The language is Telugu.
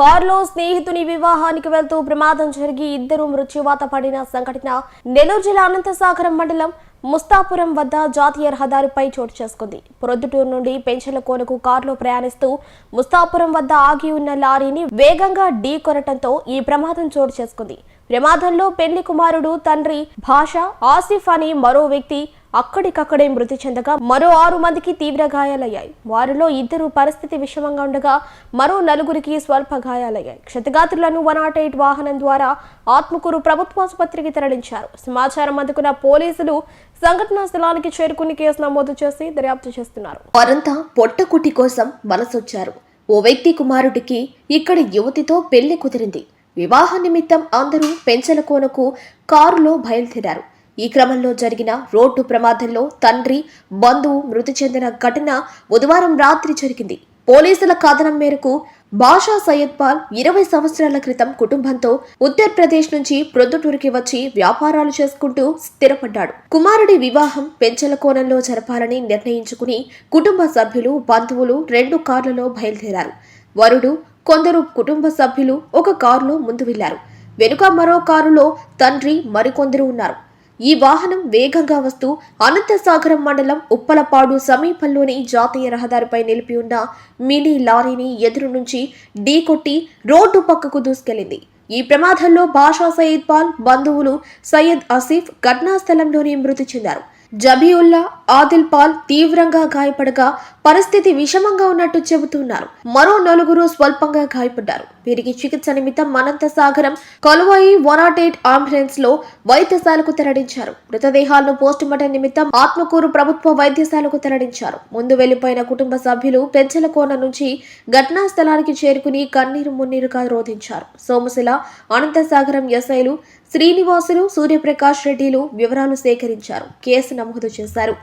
కారులో స్నేహితుని వివాహానికి వెళ్తూ ప్రమాదం జరిగి ఇద్దరు మృత్యువాత పడిన సంఘటన నెల్లూరు జిల్లా అనంతసాగరం మండలం ముస్తాపురం వద్ద జాతీయ రహదారిపై చోటు చేసుకుంది. ప్రొద్దుటూరు నుండి పెంచల కోనకు కారులో ప్రయాణిస్తూ ముస్తాపురం వద్ద ఆగి ఉన్న లారీని వేగంగా ఢీ కొనటంతో ఈ ప్రమాదం చోటు చేసుకుంది. ప్రమాదంలో పెళ్ళి కుమారుడు తండ్రి భాష ఆసిఫ్ అని మరో వ్యక్తి అక్కడికక్కడే మృతి చెందగా మరో ఆరు మందికి తీవ్ర గాయాలయ్యాయి. వారిలో ఇద్దరు పరిస్థితి విషమంగా ఉండగా మరో నలుగురికి స్వల్ప గాయాలయ్యాయి. క్షతగాత్రులను వన్ నాట్ ఎయిట్ వాహనం ద్వారా ఆత్మకూరు ప్రభుత్వాసుపత్రికి తరలించారు. సమాచారం అందుకున్న పోలీసులు సంఘటనా స్థలానికి చేరుకుని కేసు నమోదు చేసి దర్యాప్తు చేస్తున్నారు. వారంతా పొట్టకుటి కోసం వలసొచ్చారు ఓ వ్యక్తి కుమారుడికి ఇక్కడ యువతితో పెళ్ళి కుదిరింది. వివాహ నిమిత్తం అందరూ పెంచల కోనకు కారులో బయలుదేరారు. ఈ క్రమంలో జరిగిన రోడ్డు ప్రమాదంలో తండ్రి బంధువు మృతి చెందిన ఘటన బుధవారం రాత్రి జరిగింది. పోలీసుల కథనం మేరకు బాషా సయ్యద్ పాల్ ఇరవై సంవత్సరాల క్రితం కుటుంబంతో ఉత్తరప్రదేశ్ నుంచి ప్రొద్దుటూరుకి వచ్చి వ్యాపారాలు చేసుకుంటూ స్థిరపడ్డాడు. కుమారుడి వివాహం పెంచల కోణంలో జరపాలని నిర్ణయించుకుని కుటుంబ సభ్యులు బంధువులు రెండు కార్లలో బయలుదేరారు. వరుడు కొందరు కుటుంబ సభ్యులు ఒక కారులో ముందు వెళ్ళారు వెనుక మరో కారులో తండ్రి మరికొందరు ఉన్నారు. ఈ వాహనం వేగంగా వస్తూ అనంతసాగరం మండలం ఉప్పలపాడు సమీపంలోని జాతీయ రహదారిపై నిలిపి ఉన్న మినీ లారీని ఎదురు నుంచి ఢీకొట్టి రోడ్డు పక్కకు దూసుకెళ్ళింది ఈ ప్రమాదంలో బాషా సయీద్ పాల్ బంధువులు సయ్యద్ ఆసిఫ్ ఘటనా స్థలంలోనే మృతి చెందారు. జబీవుల్లా ఆదిల్ పాల్ తీవ్రంగా గాయపడగా పరిస్థితి విషమంగా ఉన్నట్టు చెబుతున్నారు. మరో నలుగురు స్వల్పంగా గాయపడ్డారు. వీరికి చికిత్స నిమిత్తం Anantasagaram Koluvai one naught eight అంబులెన్స్లో వైద్యశాలకు తరలించారు. మృతదేహాలను పోస్టుమార్టం నిమిత్తం ఆత్మకూరు ప్రభుత్వ వైద్యశాలకు తరలించారు. ముందు వెళ్ళిపోయిన కుటుంబ సభ్యులు పెంచల కోన నుంచి ఘటనా స్థలానికి చేరుకుని కన్నీరు మున్నీరుగా రోధించారు. సోమశిల అనంతసాగరం ఎస్ఐలు శ్రీనివాసులు సూర్యప్రకాష్ రెడ్డిలు వివరాలు సేకరించారు. కేసు నమోదు చేశారు.